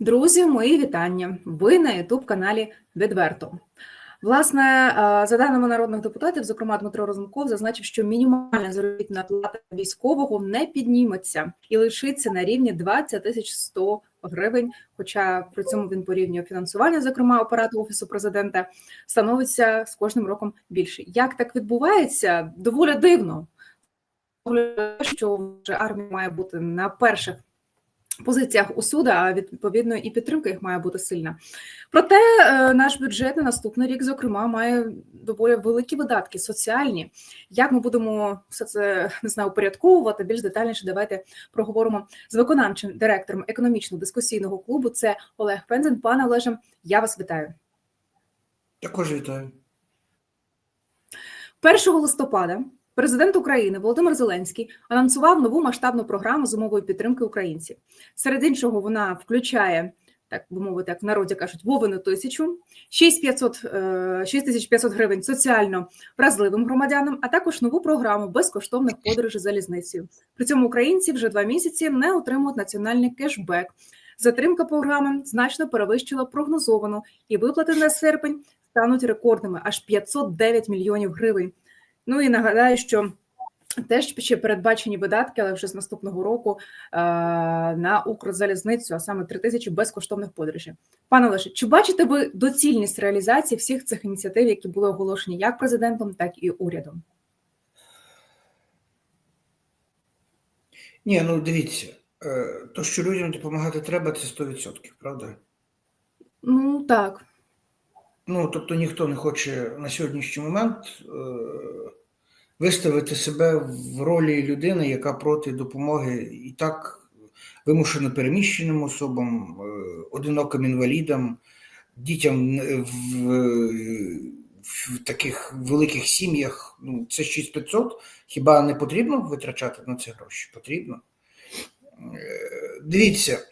Друзі, мої вітання. Ви на youtube каналі Відверто. Власне, е, за даними народних депутатів, зокрема Дмитро Розумков зазначив, що мінімальна заробітна плата військового не підніметься і лишиться на рівні 20 тисяч 100 гривень. Хоча при цьому він порівнює фінансування, зокрема апарату офісу президента, становиться з кожним роком більше. Як так відбувається? Доволі дивно. Що вже армія має бути на перших позиціях усюди, а відповідно і підтримка їх має бути сильна. Проте е, наш бюджет на наступний рік, зокрема, має доволі великі видатки соціальні. Як ми будемо все це не знаю, упорядковувати більш детальніше? Давайте проговоримо з виконавчим директором економічно-дискусійного клубу. Це Олег Пензен. Пане Олеже, я вас вітаю. Також вітаю. 1 листопада Президент України Володимир Зеленський анонсував нову масштабну програму зимової підтримки українців. Серед іншого, вона включає, так би мовити, як в народі кажуть, Вовину тисячу, 6500 е, гривень соціально вразливим громадянам, а також нову програму безкоштовних подорожей залізницею. При цьому українці вже два місяці не отримують національний кешбек. Затримка програми значно перевищила прогнозовану, і виплати на серпень стануть рекордними аж 509 мільйонів гривень. Ну і нагадаю, що теж ще передбачені видатки, але вже з наступного року е, на Укрзалізницю, а саме 3 тисячі безкоштовних подорожей. Пане Леше, чи бачите ви доцільність реалізації всіх цих ініціатив, які були оголошені як президентом, так і урядом? Ні, ну дивіться, е, то, що людям допомагати треба, це 100%, правда? Ну так. Ну, тобто ніхто не хоче на сьогоднішній момент е, виставити себе в ролі людини, яка проти допомоги і так вимушено переміщеним особам, е, одиноким інвалідам, дітям в, в таких великих сім'ях. Ну, це 6500. Хіба не потрібно витрачати на це гроші? Потрібно. Е, дивіться,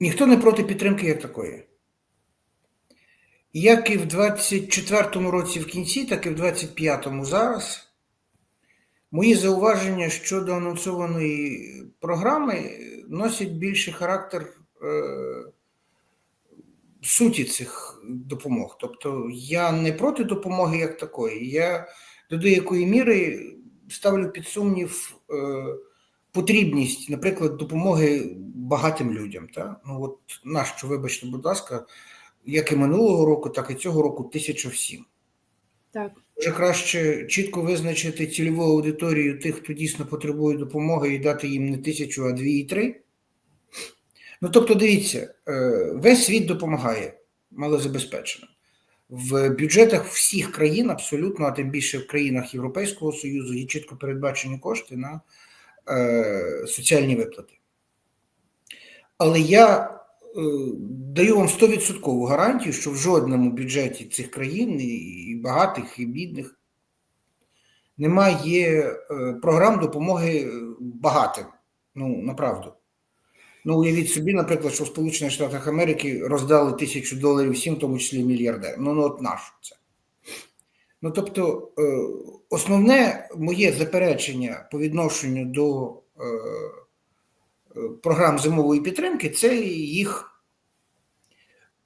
ніхто не проти підтримки як такої. Як і в 24-му році в кінці, так і в 25-му зараз. Мої зауваження щодо анонсованої програми носять більший характер е, суті цих допомог. Тобто я не проти допомоги як такої. Я до деякої міри ставлю під сумнів е, потрібність, наприклад, допомоги багатим людям. Та? Ну от нащо, вибачте, будь ласка як і минулого року, так і цього року тисяча всім. Так. Вже краще чітко визначити цільову аудиторію тих, хто дійсно потребує допомоги, і дати їм не тисячу, а дві і три. Ну, тобто, дивіться, е, весь світ допомагає малозабезпеченим. В бюджетах всіх країн, абсолютно, а тим більше в країнах Європейського Союзу, є чітко передбачені кошти на е, соціальні виплати. Але я даю вам 100% гарантію, що в жодному бюджеті цих країн, і багатих, і бідних, немає е, програм допомоги багатим. Ну, направду. Ну, уявіть собі, наприклад, що в Сполучених Штатах Америки роздали тисячу доларів всім, в тому числі мільярдер. Ну, ну от нашу це. Ну, тобто, е, основне моє заперечення по відношенню до програм зимової підтримки це їх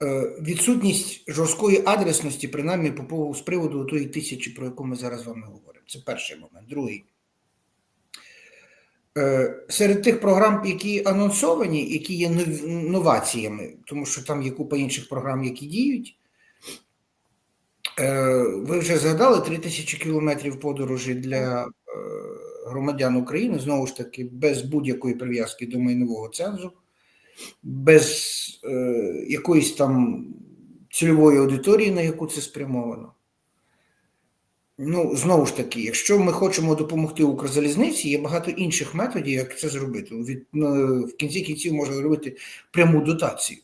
е, відсутність жорсткої адресності, принаймні по з приводу тої тисячі, про яку ми зараз з вами говоримо. Це перший момент. Другий. Е, серед тих програм, які анонсовані, які є новаціями, тому що там є купа інших програм, які діють. Е, ви вже згадали 3 тисячі кілометрів подорожі для громадян України, знову ж таки, без будь-якої прив'язки до майнового цензу, без е, якоїсь там цільової аудиторії, на яку це спрямовано. Ну, знову ж таки, якщо ми хочемо допомогти Укрзалізниці, є багато інших методів, як це зробити. Від, ну, В кінці кінців можна зробити пряму дотацію.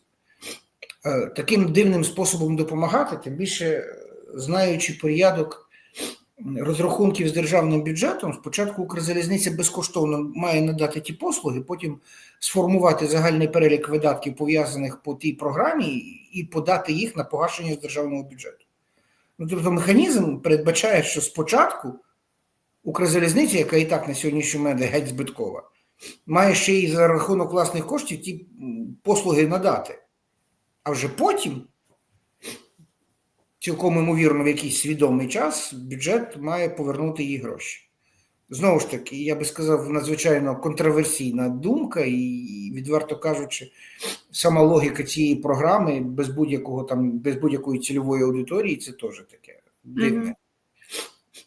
Е, таким дивним способом допомагати, тим більше знаючи порядок розрахунків з державним бюджетом, спочатку Укрзалізниця безкоштовно має надати ті послуги, потім сформувати загальний перелік видатків, пов'язаних по тій програмі, і подати їх на погашення з державного бюджету. Ну, Тобто механізм передбачає, що спочатку Укрзалізниця, яка і так на сьогоднішній момент геть збиткова, має ще й за рахунок власних коштів ті послуги надати. А вже потім, цілком ймовірно, в якийсь свідомий час бюджет має повернути їй гроші. Знову ж таки, я би сказав, надзвичайно контроверсійна думка, і відверто кажучи, сама логіка цієї програми без будь-якого там, без будь-якої цільової аудиторії, це теж таке дивне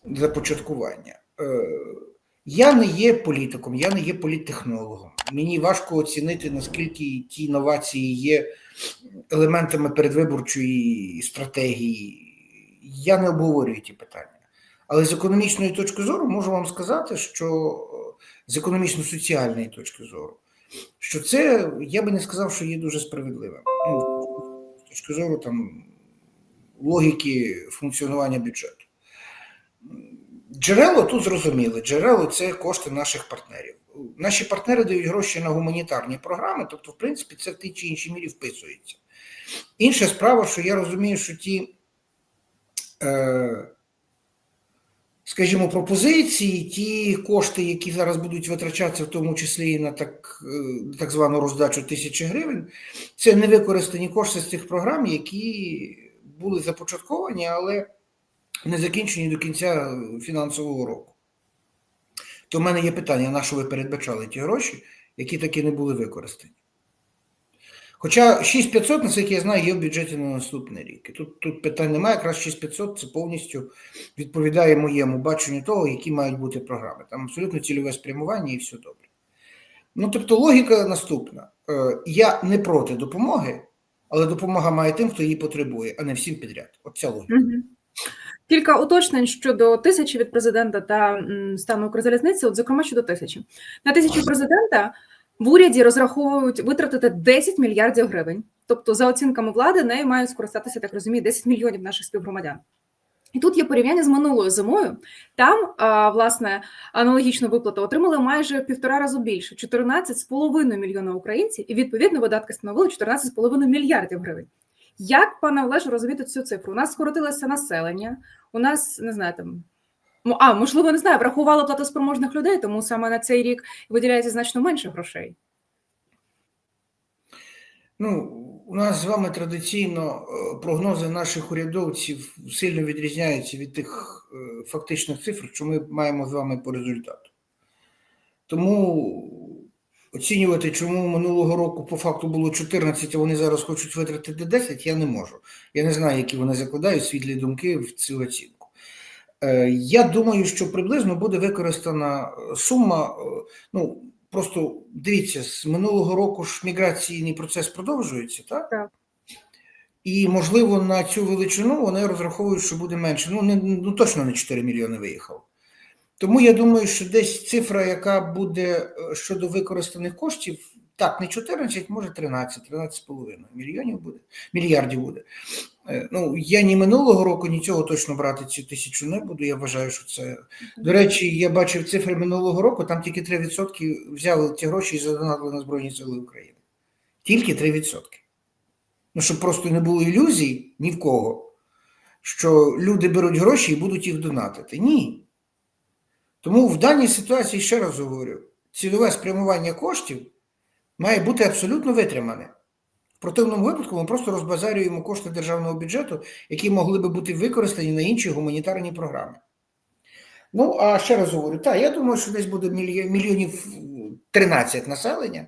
започаткування. Я не є політиком, я не є політтехнологом. Мені важко оцінити, наскільки ті інновації є елементами передвиборчої стратегії. Я не обговорюю ті питання. Але з економічної точки зору можу вам сказати, що з економічно-соціальної точки зору, що це я би не сказав, що є дуже справедливим. Ну, з точки зору там логіки функціонування бюджету. Джерело тут зрозуміле. Джерело це кошти наших партнерів. Наші партнери дають гроші на гуманітарні програми, тобто, в принципі, це в тій чи іншій мірі вписується. Інша справа, що я розумію, що ті, е, скажімо, пропозиції, ті кошти, які зараз будуть витрачатися, в тому числі і на так, е, так звану роздачу тисячі гривень, це невикористані кошти з цих програм, які були започатковані, але не закінчені до кінця фінансового року. То в мене є питання, на що ви передбачали ті гроші, які таки не були використані. Хоча 6500, наскільки я знаю, є в бюджеті на наступний рік. Тут, тут питань немає, якраз 6500 це повністю відповідає моєму баченню того, які мають бути програми. Там абсолютно цільове спрямування і все добре. Ну, тобто, логіка наступна: Е, я не проти допомоги, але допомога має тим, хто її потребує, а не всім підряд. От ця логіка. Кілька уточнень щодо тисячі від президента та стану Укрзалізниці, от зокрема щодо тисячі. На тисячу президента в уряді розраховують витратити 10 мільярдів гривень. Тобто, за оцінками влади, нею мають скористатися, так розумію, 10 мільйонів наших співгромадян. І тут є порівняння з минулою зимою. Там, власне, аналогічну виплату отримали майже півтора разу більше 14,5 мільйона українців, і відповідно видатки становили 14,5 мільярдів гривень. Як, пане Олеже, розуміти цю цифру? У нас скоротилося населення, у нас не знаю там. А, можливо, не знаю, врахували платоспроможних людей, тому саме на цей рік виділяється значно менше грошей. Ну, у нас з вами традиційно е, прогнози наших урядовців сильно відрізняються від тих е, фактичних цифр, що ми маємо з вами по результату. Тому оцінювати, чому минулого року по факту було 14, а вони зараз хочуть витратити 10, я не можу. Я не знаю, які вони закладають світлі думки в цю оцінку. Е, Я думаю, що приблизно буде використана е, сума. е, Ну, просто дивіться, з минулого року ж міграційний процес продовжується, так? Так. І, можливо, на цю величину вони розраховують, що буде менше. Ну, не, ну точно не 4 мільйони виїхало. Тому я думаю, що десь цифра, яка буде е, щодо використаних коштів, так, не 14, може 13, 13,5 мільйонів буде, мільярдів буде. Е, Ну, я ні минулого року, ні цього точно брати ці тисячу не буду. Я вважаю, що це. До речі, я бачив цифри минулого року, там тільки 3% взяли ті гроші і задонатили на Збройні Сили України. Тільки 3%. Ну, щоб просто не було ілюзій ні в кого, що люди беруть гроші і будуть їх донатити. Ні. Тому в даній ситуації, ще раз говорю, цільове спрямування коштів має бути абсолютно витримане. В противному випадку ми просто розбазарюємо кошти державного бюджету, які могли би бути використані на інші гуманітарні програми. Ну, а ще раз говорю, так, я думаю, що десь буде мільйонів 13 населення.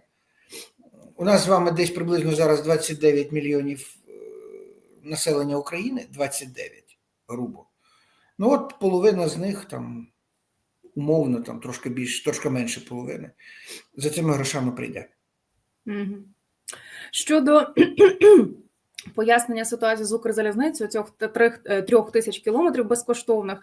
У нас з вами десь приблизно зараз 29 мільйонів е, населення України, 29, грубо. Ну, от половина з них там, умовно, там трошки більше, трошки менше половини, за цими грошами прийде. Щодо пояснення ситуації з Укрзалізницею, цих трьох, е, трьох тисяч кілометрів безкоштовних,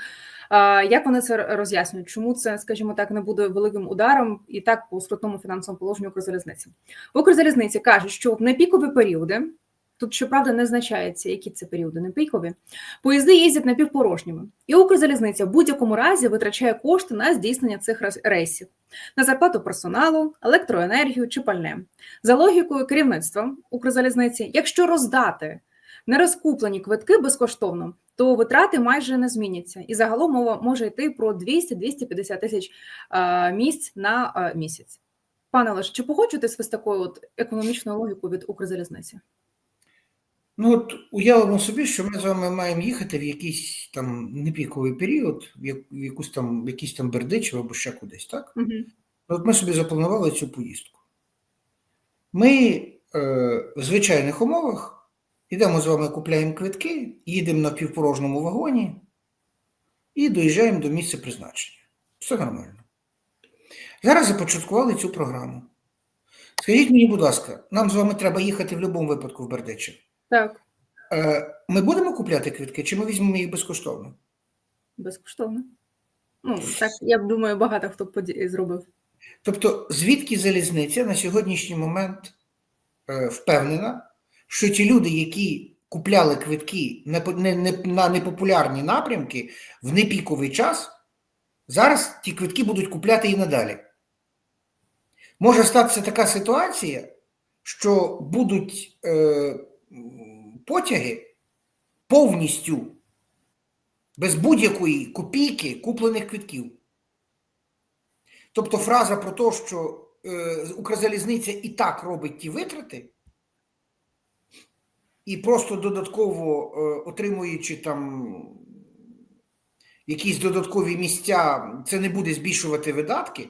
як вони це роз'яснюють? Чому це, скажімо так, не буде великим ударом і так по скрутному фінансовому положенню Укрзалізниці? Укрзалізниці кажуть, що в непікові періоди. Тут, щоправда, не значається, які це періоди непікові. Поїзди їздять напівпорожніми, і Укрзалізниця в будь-якому разі витрачає кошти на здійснення цих рейсів на зарплату персоналу, електроенергію чи пальне. За логікою керівництва Укрзалізниці, якщо роздати нерозкуплені квитки безкоштовно, то витрати майже не зміняться. І загалом мова може йти про 200-250 тисяч місць на місяць. Пане Олеже, чи погоджуєтесь ви з такою от економічною логікою від Укрзалізниці? Ну, от уявимо собі, що ми з вами маємо їхати в якийсь там непіковий період, в якусь там, в якийсь там Бердичев або ще кудись, так? Угу. От ми собі запланували цю поїздку. Ми е, в звичайних умовах йдемо з вами, купляємо квитки, їдемо на півпорожному вагоні і доїжджаємо до місця призначення. Все нормально. Зараз започаткували цю програму. Скажіть мені, будь ласка, нам з вами треба їхати в будь-якому випадку в Бердичев. Так, Е, Ми будемо купляти квитки, чи ми візьмемо їх безкоштовно? безкоштовно. Ну, так, я думаю, багато хто зробив. Тобто, звідки залізниця на сьогоднішній момент е, впевнена, що ті люди, які купляли квитки на, не, не, на непопулярні напрямки в непіковий час, зараз ті квитки будуть купляти і надалі. Може статися така ситуація, що будуть е, потяги повністю без будь-якої копійки куплених квитків. Тобто фраза про те, що е, Укрзалізниця і так робить ті витрати, і просто додатково е, отримуючи там якісь додаткові місця, це не буде збільшувати видатки.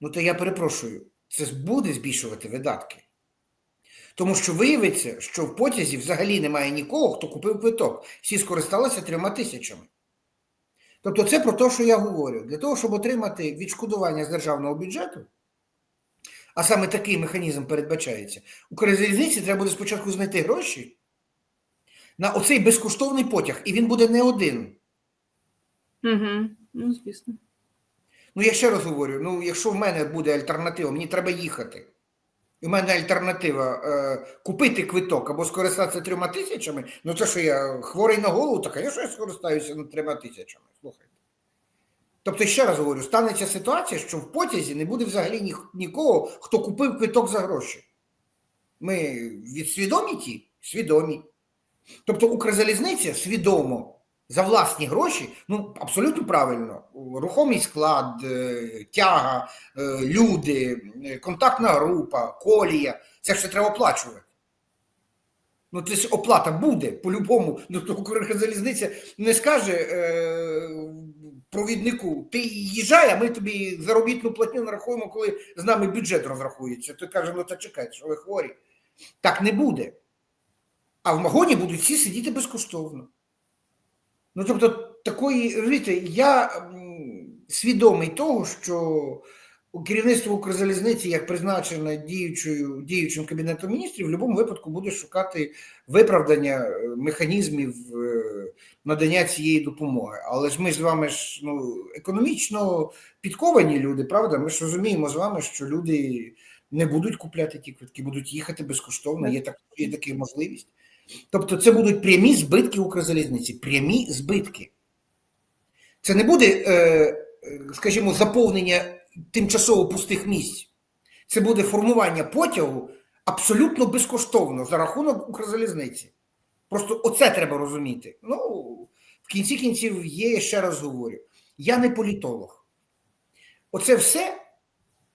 Ну, то я перепрошую, це буде збільшувати видатки. Тому що виявиться, що в потязі взагалі немає нікого, хто купив квиток. Всі скористалися трьома тисячами. Тобто, це про те, що я говорю. Для того, щоб отримати відшкодування з державного бюджету, а саме такий механізм передбачається, Укрзалізниці треба буде спочатку знайти гроші на оцей безкоштовний потяг, і він буде не один. Угу. Ну, звісно. Ну, я ще раз говорю: ну, якщо в мене буде альтернатива, мені треба їхати. В мене альтернатива е, купити квиток або скористатися трьома тисячами, ну це що я хворий на голову, так а що я скористаюся на трьома тисячами. Слухайте. Тобто, ще раз говорю, станеться ситуація, що в потязі не буде взагалі ні, нікого, хто купив квиток за гроші. Ми відсвідомі ті? Свідомі. Тобто Укрзалізниця свідомо за власні гроші, ну абсолютно правильно, рухомий склад, е, тяга, е, люди, е, контактна група, колія, це все треба оплачувати. Ну, це оплата буде по-любому. Ну, Укрзалізниця не скаже е, провіднику, ти їжджай, а ми тобі заробітну платню нарахуємо, коли з нами бюджет розрахується. Той каже, ну та чекайте, що ви хворі. Так не буде. А в вагоні будуть всі сидіти безкоштовно. Ну, тобто, такої, розумієте, я свідомий того, що керівництво Укрзалізниці, як призначене діючою, діючим Кабінетом міністрів, в будь-якому випадку буде шукати виправдання е, механізмів е, надання цієї допомоги. Але ж ми з вами ж ну, економічно підковані люди, правда? Ми ж розуміємо з вами, що люди не будуть купляти ті квитки, будуть їхати безкоштовно, є, так, є така можливість. Тобто це будуть прямі збитки Укрзалізниці, прямі збитки. Це не буде, е, скажімо, заповнення тимчасово пустих місць. Це буде формування потягу абсолютно безкоштовно за рахунок Укрзалізниці. Просто оце треба розуміти. Ну, в кінці кінців є, я ще раз говорю, я не політолог. Оце все,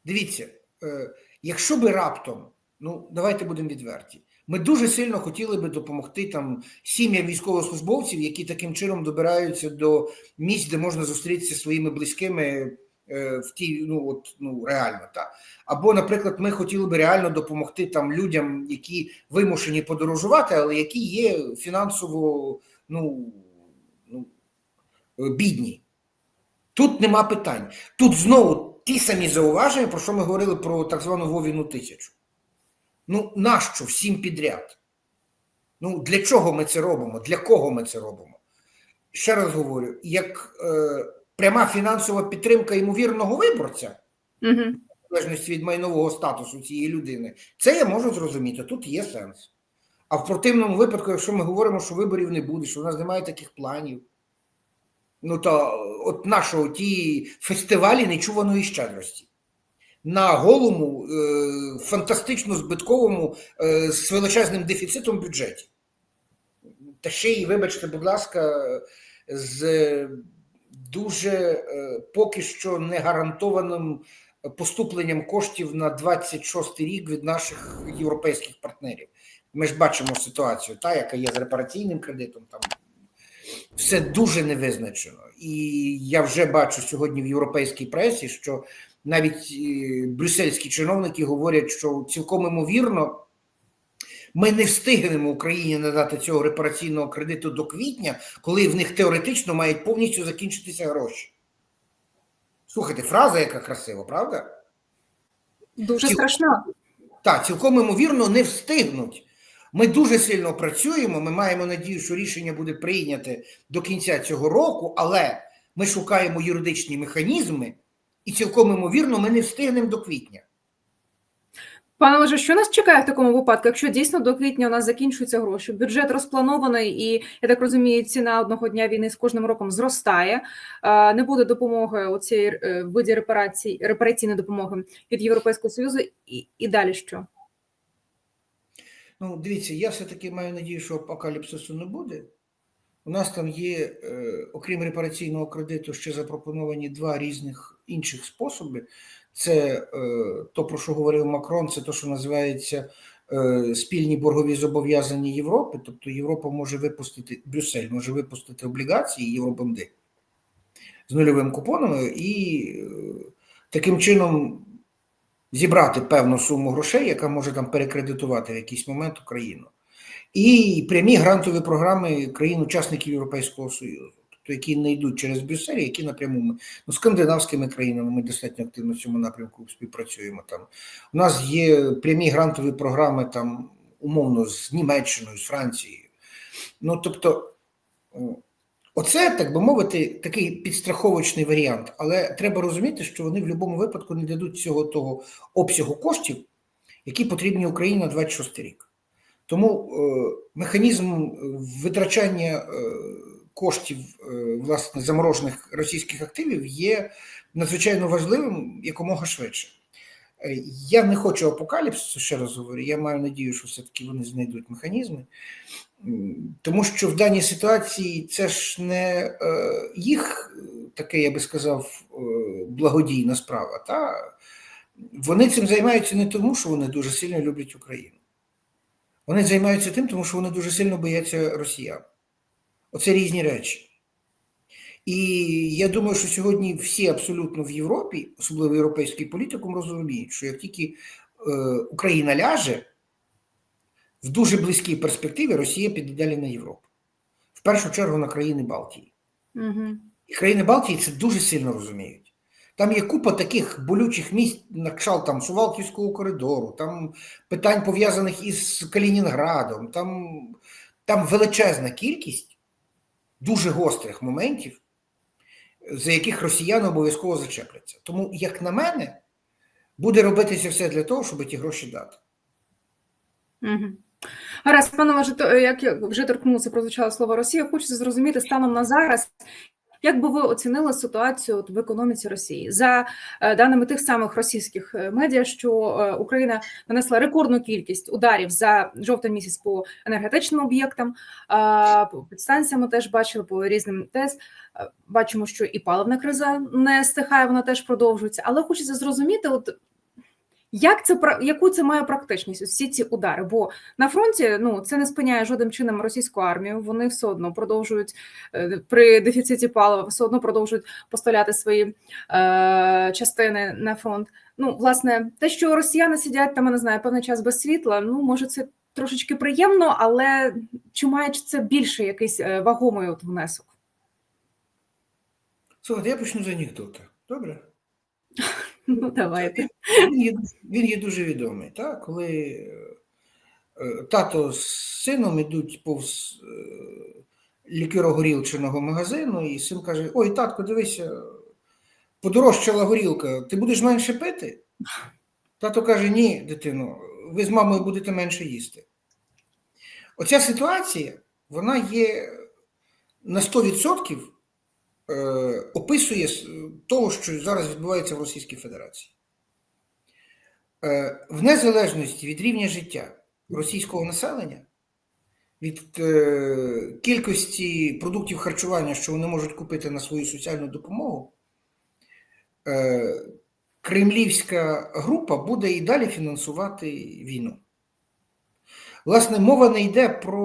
дивіться, е, якщо би раптом, ну, давайте будемо відверті. Ми дуже сильно хотіли би допомогти там сім'ям військовослужбовців, які таким чином добираються до місць, де можна зустрітися своїми близькими е, в тій, ну от ну реально так. Або, наприклад, ми хотіли би реально допомогти там людям, які вимушені подорожувати, але які є фінансово ну, ну е, бідні. Тут нема питань. Тут знову ті самі зауваження, про що ми говорили про так звану Вовіну тисячу. Ну, нащо всім підряд? Ну, для чого ми це робимо? Для кого ми це робимо? Ще раз говорю: як е, пряма фінансова підтримка ймовірного виборця, Угу. в залежності від майнового статусу цієї людини, це я можу зрозуміти. Тут є сенс. А в противному випадку, якщо ми говоримо, що виборів не буде, що в нас немає таких планів, ну то от нашого ті фестивалі нечуваної щедрості на голому, е, фантастично збитковому е, з величезним дефіцитом бюджеті. Та ще й, вибачте, будь ласка, з дуже е, поки що не гарантованим поступленням коштів на 26 рік від наших європейських партнерів. Ми ж бачимо ситуацію, та яка є з репараційним кредитом. Там все дуже невизначено. І я вже бачу сьогодні в європейській пресі, що навіть е, брюссельські чиновники говорять, що цілком імовірно. Ми не встигнемо Україні надати цього репараційного кредиту до квітня, коли в них теоретично мають повністю закінчитися гроші. Слухайте, фраза яка красива, правда? Дуже Ці- страшно. Так, цілком ймовірно, не встигнуть. Ми дуже сильно працюємо. Ми маємо надію, що рішення буде прийняте до кінця цього року, але ми шукаємо юридичні механізми, і цілком ймовірно, ми не встигнемо до квітня. Пане Олеже, що нас чекає в такому випадку, якщо дійсно до квітня у нас закінчуються гроші? Бюджет розпланований, і я так розумію, ціна одного дня війни з кожним роком зростає. Не буде допомоги у цій е, виді репарацій, репараційної допомоги від Європейського Союзу, і, і далі що? Ну, дивіться, я все-таки маю надію, що апокаліпсису не буде. У нас там є, е, окрім репараційного кредиту, ще запропоновані два різних інших способи. Це е, то, про що говорив Макрон, це то, що називається е, спільні боргові зобов'язання Європи. Тобто Європа може випустити, Брюссель може випустити облігації євробонди з нульовим купоном і таким чином зібрати певну суму грошей, яка може там перекредитувати в якийсь момент Україну. І прямі грантові програми країн-учасників Європейського Союзу, тобто які не йдуть через Брюссель, які напряму ми ну, скандинавськими країнами ми достатньо активно в цьому напрямку співпрацюємо. Там у нас є прямі грантові програми там умовно з Німеччиною, з Францією. Ну тобто, оце, так би мовити, такий підстраховочний варіант, але треба розуміти, що вони в будь-якому випадку не дадуть цього того обсягу коштів, які потрібні Україні на 26 рік. Тому е, механізм витрачання е, коштів е, власне заморожених російських активів є надзвичайно важливим якомога швидше. Е, Я не хочу апокаліпсису, ще раз говорю. Я маю надію, що все-таки вони знайдуть механізми, тому що в даній ситуації це ж не е, їх е, таке, я би сказав, е, благодійна справа. Та вони цим займаються не тому, що вони дуже сильно люблять Україну. Вони займаються тим, тому що вони дуже сильно бояться росіян. Оце різні речі. І я думаю, що сьогодні всі абсолютно в Європі, особливо європейський політикум, розуміють, що як тільки е, Україна ляже, в дуже близькій перспективі Росія піде далі на Європу. В першу чергу на країни Балтії. Угу. І країни Балтії це дуже сильно розуміють. Там є купа таких болючих місць на кшалт там Сувалківського коридору, там питань пов'язаних із Калінінградом, там, там величезна кількість дуже гострих моментів, за яких росіяни обов'язково зачепляться. Тому, як на мене, буде робитися все для того, щоб ті гроші дати. Угу. Гаразд, пане як я вже торкнулося, прозвучало слово Росія, хочеться зрозуміти станом на зараз, як би ви оцінили ситуацію в економіці Росії за е, даними тих самих російських е, медіа, що е, Україна нанесла рекордну кількість ударів за жовтень місяць по енергетичним об'єктам, по підстанціям ми теж бачили по різним ТЕС. Е, Бачимо, що і паливна криза не стихає, вона теж продовжується. Але хочеться зрозуміти, от як це яку це має практичність? Всі ці удари? Бо на фронті ну це не спиняє жодним чином російську армію. Вони все одно продовжують е, при дефіциті палива, все одно продовжують поставляти свої е, частини на фронт. Ну, власне, те, що росіяни сидять там, я не знаю, певний час без світла. Ну може, це трошечки приємно, але чи має це більше якийсь е, вагомий от внесок? Слухайте, я почну з анекдота. Добре? Ну давайте. Він є, він є дуже відомий. Так? Коли е, тато з сином ідуть повз е, лікеро-горілчиного магазину, і син каже: Ой, татко, дивися, подорожчала горілка, ти будеш менше пити? Тато каже: Ні, дитино, ви з мамою будете менше їсти. Оця ситуація, вона є на 100% е, описує того, що зараз відбувається в Російській Федерації. Е, в незалежності від рівня життя російського населення, від е, кількості продуктів харчування, що вони можуть купити на свою соціальну допомогу, е, кремлівська група буде і далі фінансувати війну. Власне, мова не йде про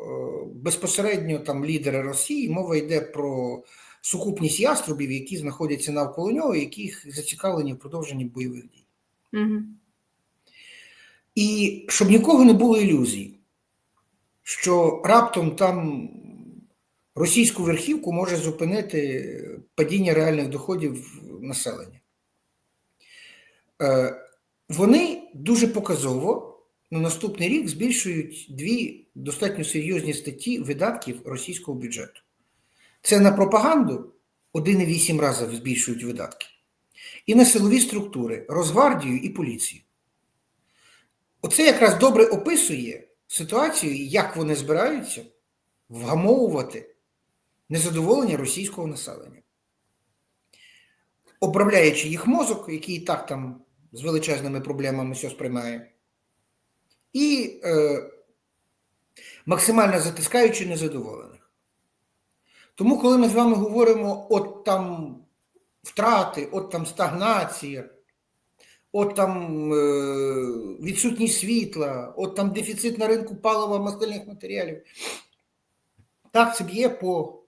е, безпосередньо там лідери Росії, мова йде про сукупність яструбів, які знаходяться навколо нього, яких зацікавлені в продовженні бойових дій. Угу. І щоб нікого не було ілюзій, що раптом там російську верхівку може зупинити падіння реальних доходів населення. Е, Вони дуже показово на наступний рік збільшують дві достатньо серйозні статті видатків російського бюджету. Це на пропаганду 1,8 разів збільшують видатки, і на силові структури, Росгвардію і поліцію. Оце якраз добре описує ситуацію, як вони збираються вгамовувати незадоволення російського населення, обробляючи їх мозок, який і так там з величезними проблемами все сприймає, і е, максимально затискаючи незадоволених. Тому, коли ми з вами говоримо, от там втрати, от там стагнація, от там е, відсутність світла, от там дефіцит на ринку палива мастильних матеріалів. Так, це б'є по.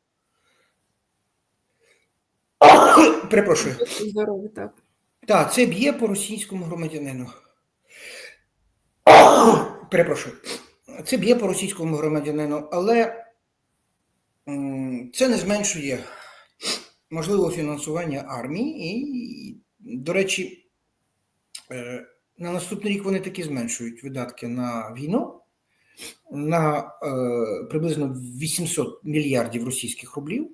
Перепрошую. Так. Це б'є по російському громадянину. Перепрошую. Це б'є по російському громадянину, але це не зменшує можливо фінансування армії. І, до речі, е, на наступний рік вони таки зменшують видатки на війну на е, приблизно 800 мільярдів російських рублів.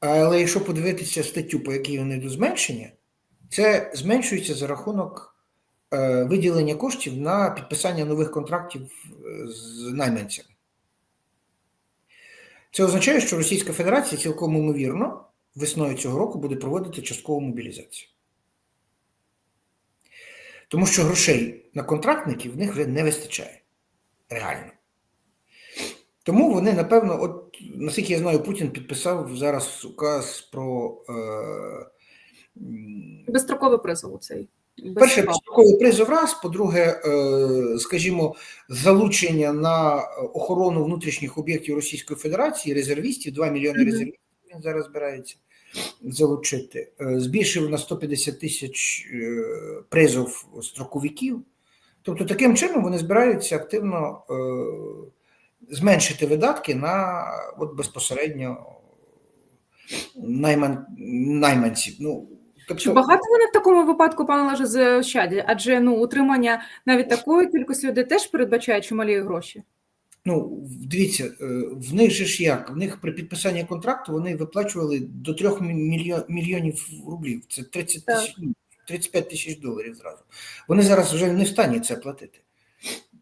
Але якщо подивитися статтю, по якій вони до зменшення, це зменшується за рахунок виділення коштів на підписання нових контрактів е, з найманцями. Це означає, що Російська Федерація цілком ймовірно весною цього року буде проводити часткову мобілізацію. Тому що грошей на контрактників в них вже не вистачає. Реально. Тому вони, напевно, от наскільки я знаю, Путін підписав зараз указ про. Е, м, Безстроковий призов цей. Перше, безстроковий призов раз, по-друге, е, скажімо, залучення на охорону внутрішніх об'єктів Російської Федерації, резервістів, 2 мільйони Мгм. резервістів він зараз збирається залучити. Е, Збільшив на 150 тисяч е, призов строковиків. Тобто, таким чином вони збираються активно зменшити видатки на от безпосередньо найман, найманців. Ну, тобто, Чи багато вони в такому випадку, пане Олеже, заощадять? Адже ну, утримання навіть такої кількості людей теж передбачає чималі гроші. Ну, дивіться, е, в них же ж як? В них при підписанні контракту вони виплачували до 3 мільйон, мільйонів рублів. Це 30 Так. тисяч, ну, 35 тисяч доларів зразу. Вони зараз вже не в стані це платити.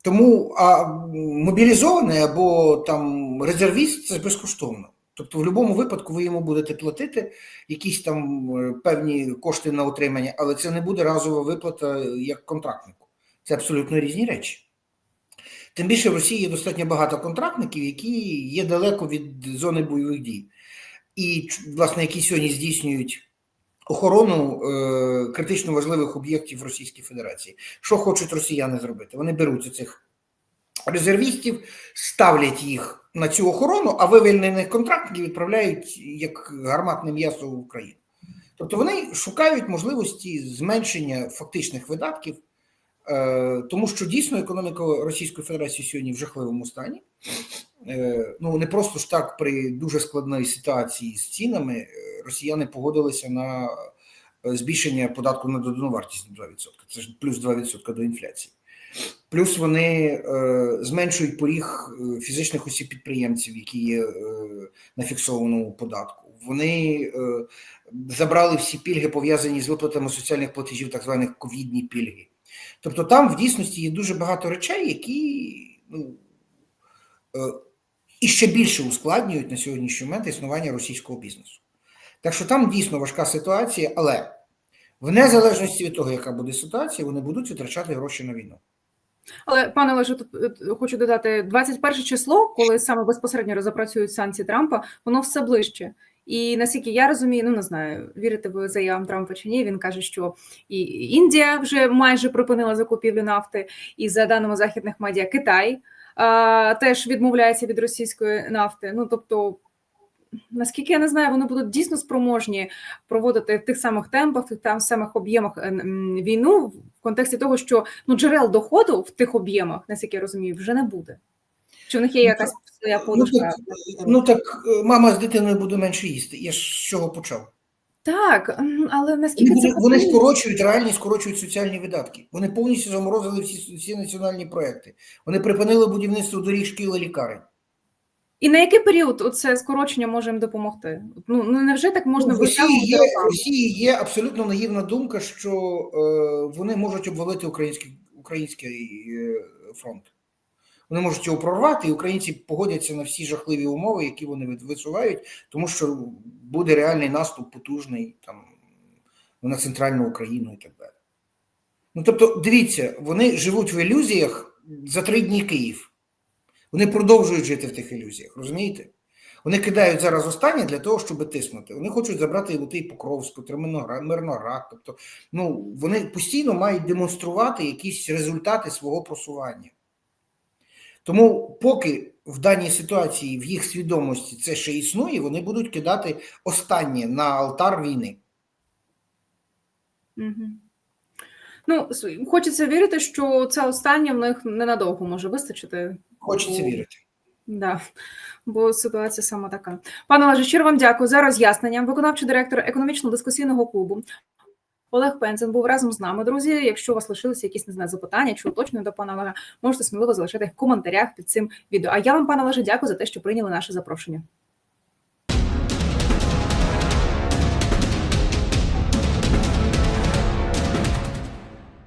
Тому а мобілізований або там резервіст це безкоштовно. Тобто, в будь-якому випадку ви йому будете платити якісь там е, певні кошти на утримання, але це не буде разова виплата е, як контрактнику. Це абсолютно різні речі. Тим більше в Росії є достатньо багато контрактників, які є далеко від зони бойових дій, і власне, які сьогодні здійснюють охорону е, критично важливих об'єктів Російської Федерації. Що хочуть росіяни зробити? Вони беруть цих резервістів, ставлять їх на цю охорону, а вивільнених контрактників відправляють як гарматне м'ясо в Україну. Тобто вони шукають можливості зменшення фактичних видатків. Е, Тому що дійсно економіка Російської Федерації сьогодні в жахливому стані. Е, Ну не просто ж так при дуже складній ситуації з цінами е, росіяни погодилися на збільшення податку на додану вартість на 2%. Це ж плюс 2% до інфляції. Плюс вони е, зменшують поріг е, фізичних осіб підприємців, які є е, на фіксованому податку. Вони забрали всі пільги, пов'язані з виплатами соціальних платежів, так званих ковідні пільги. Тобто там в дійсності є дуже багато речей, які ну, і ще більше ускладнюють на сьогоднішній момент існування російського бізнесу. Так що там дійсно важка ситуація, але в незалежності від того, яка буде ситуація, вони будуть витрачати гроші на війну. Але пане Олеже, тут хочу додати 21 число, коли саме безпосередньо запрацюють санкції Трампа, воно все ближче. І наскільки я розумію, ну не знаю, вірите ви заявам Трампа чи ні. Він каже, що і Індія вже майже припинила закупівлю нафти, і за даними західних медіа, Китай а, теж відмовляється від російської нафти. Ну тобто, наскільки я не знаю, вони будуть дійсно спроможні проводити в тих самих темпах, в тих там самих об'ємах е, війну в контексті того, що ну джерел доходу в тих об'ємах, наскільки я розумію, вже не буде. Чи в них є Ну, якась своя Ну подушка? так, ну так е, мама з дитиною буде менше їсти. Я з чого почав? Так, але Вони, наскільки це вони, скорочують, реально скорочують соціальні видатки. Вони повністю заморозили всі, всі національні проекти. Вони припинили будівництво доріг, шкіл і лікарень. І на який період це скорочення може їм допомогти? Ну ну невже так можна Ну, в Росії є, в? Росії є абсолютно наївна думка, що е, вони можуть обвалити український, український е, фронт. Вони можуть його прорвати, і українці погодяться на всі жахливі умови, які вони висувають, тому що буде реальний наступ потужний там, на центральну Україну і так далі. Ну тобто, дивіться, вони живуть в ілюзіях за три дні Київ. Вони продовжують жити в тих ілюзіях, розумієте? Вони кидають зараз останнє для того, щоб тиснути. Вони хочуть забрати Лутий Покровську, Мирноград. Тобто, ну, вони постійно мають демонструвати якісь результати свого просування. Тому, поки в даній ситуації в їх свідомості це ще існує, вони будуть кидати останнє на алтар війни. Ну, хочеться вірити, що це останнє в них ненадовго може вистачити. Хочеться вірити. Да, бо ситуація саме така. Пане Олеже, щиро вам дякую за роз'яснення. Виконавчий директор економічно-дискусійного клубу Олег Пензен був разом з нами. Друзі, якщо у вас лишилися якісь не знаю, запитання чи уточнення до пана Олега, можете сміливо залишити їх в коментарях під цим відео. А я вам, пане Олеже, дякую за те, що прийняли наше запрошення.